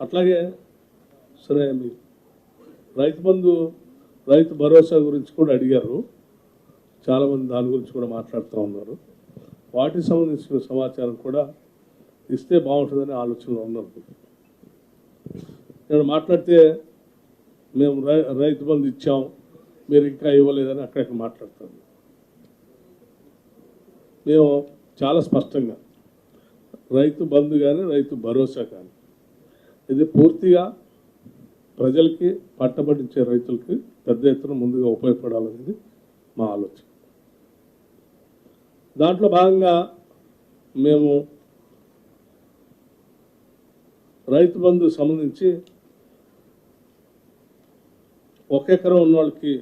అట్లాగే సరే మీ రైతు బంధు రైతు భరోసా గురించి కూడా అడిగారు. చాలామంది దాని గురించి కూడా మాట్లాడుతూ ఉన్నారు. వాటికి సంబంధించిన సమాచారం కూడా ఇస్తే బాగుంటుందనే ఆలోచనలో ఉన్నారు. నేను మాట్లాడితే మేము రై- రైతు బంధు ఇచ్చాం మీరు ఇంకా ఇవ్వలేదని అక్కడక్కడ మాట్లాడతాను మేము చాలా స్పష్టంగా రైతు బంధు కానీ రైతు భరోసా కానీ ఇది పూర్తిగా ప్రజలకి పట్టబడించే రైతులకి పెద్ద ఎత్తున ముందుగా ఉపయోగపడాలనేది మా ఆలోచన. దాంట్లో భాగంగా మేము రైతు బంధు సంబంధించి ఒక ఎకరం ఉన్న వాళ్ళకి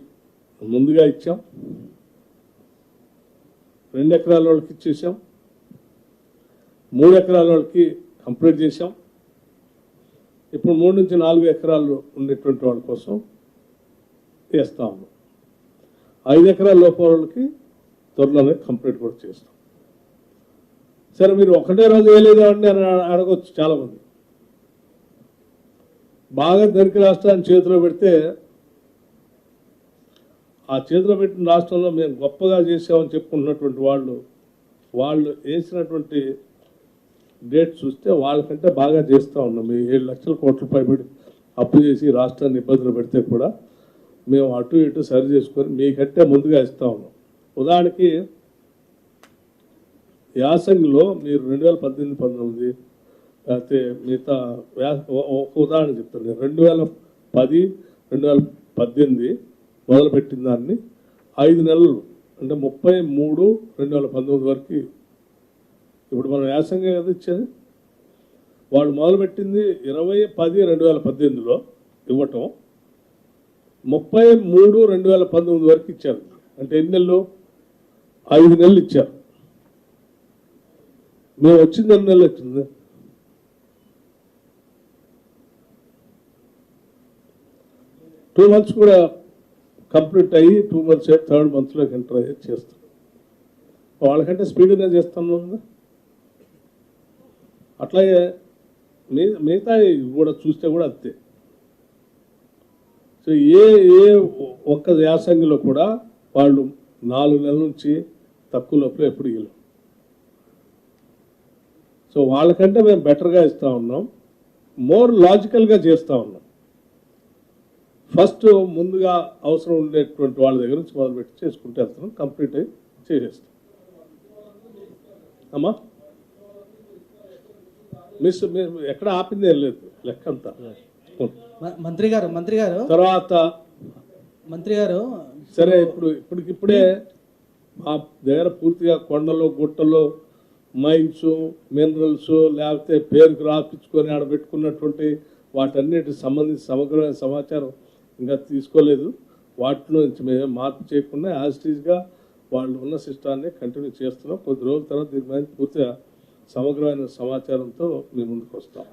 ముందుగా ఇచ్చాం. రెండు ఎకరాల వాళ్ళకి ఇచ్చేసాం. మూడు ఎకరాల వాళ్ళకి కంప్లీట్ చేసాం. ఇప్పుడు మూడు నుంచి నాలుగు ఎకరాలు ఉండేటువంటి వాళ్ళ కోసం వేస్తాము ఐదు ఎకరాల లోపల వాళ్ళకి త్వరలోనే కంప్లీట్ కూడా చేస్తాం. సరే మీరు ఒకటే రోజు వేయలేదు అండి అని అడగవచ్చు చాలామంది. బాగా దరికి రాష్ట్రాన్ని చేతిలో పెడితే ఆ చేతిలో పెట్టిన రాష్ట్రంలో మేము గొప్పగా చేసామని చెప్పుకుంటున్నటువంటి వాళ్ళు వాళ్ళు వేసినటువంటి డేట్ చూస్తే వాళ్ళకంటే బాగా చేస్తూ ఉన్నాం. మేము ఏడు లక్షల కోట్ల పైబడి అప్పు చేసి రాష్ట్రాన్ని ఇబ్బందులు పెడితే కూడా మేము అటు ఇటు సరి చేసుకొని మీకంటే ముందుగా ఇస్తా ఉన్నాం. ఉదాహరణకి యాసంగిలో మీరు రెండు వేల పద్దెనిమిది పంతొమ్మిది లేకపోతే మిగతా వ్యా- ఒక ఉదాహరణ చెప్తాను. నేను రెండు వేల పది రెండు వేల పద్దెనిమిది మొదలుపెట్టిన దాన్ని ఐదు నెలలు అంటే ముప్పై మూడు రెండు వేల పంతొమ్మిది వరకు ఇప్పుడు మనం యాసంగా కదా ఇచ్చేది? వాళ్ళు మొదలుపెట్టింది ఇరవై పది రెండు వేల పద్దెనిమిదిలో ఇవ్వటం. ముప్పై మూడు రెండు వేల పంతొమ్మిది వరకు ఇచ్చారు. అంటే ఎన్ని నెలలు? ఐదు నెలలు ఇచ్చారు. మేము వచ్చింది ఎన్ని నెలలు వచ్చింది? టూ మంత్స్ కూడా కంప్లీట్ అయ్యి టూ మంత్స్ థర్డ్ మంత్లోకి ఎంటర్ అయ్యి చేస్తాం వాళ్ళకంటే స్పీడ్గా చేస్తాను? కదా అట్లాగే మీ మిగతా కూడా చూస్తే కూడా అంతే. సో ఏ ఏ ఒక్క యాసంగిలో కూడా వాళ్ళు నాలుగు నెలల నుంచి తక్కువ లోపల ఎప్పుడు ఇవ్వలేం సో వాళ్ళకంటే మేము బెటర్గా ఇస్తూ ఉన్నాం. మోర్ లాజికల్గా చేస్తూ ఉన్నాం. ఫస్ట్ ముందుగా అవసరం ఉండేటువంటి వాళ్ళ దగ్గర నుంచి మొదలుపెట్టి చేసుకుంటే వెళ్తున్నాం. కంప్లీట్ అయ్యి చేసేస్తాం. అమ్మా? మిస్ ఎక్కడ ఆపింది లేదు లెక్క అంతా మంత్రి గారు మంత్రి గారు. తర్వాత మంత్రి గారు. సరే ఇప్పుడు ఇప్పటికిప్పుడే మా దగ్గర పూర్తిగా కొండలు గుట్టలు మైన్స్ మినరల్స్ లేకపోతే పేరుకు రాపించుకొని ఆడ పెట్టుకున్నటువంటి వాటన్నిటికి సంబంధించి సమగ్రమైన సమాచారం ఇంకా తీసుకోలేదు. వాటిలో నుంచి మేము మార్పు చేయకుండా యాజ్ టీజ్గా వాళ్ళు ఉన్న సిస్టాన్ని కంటిన్యూ చేస్తున్నాం. కొద్ది రోజుల తర్వాత దీని మీద పూర్తిగా సమగ్రమైన సమాచారంతో మీ ముందుకు వస్తాం.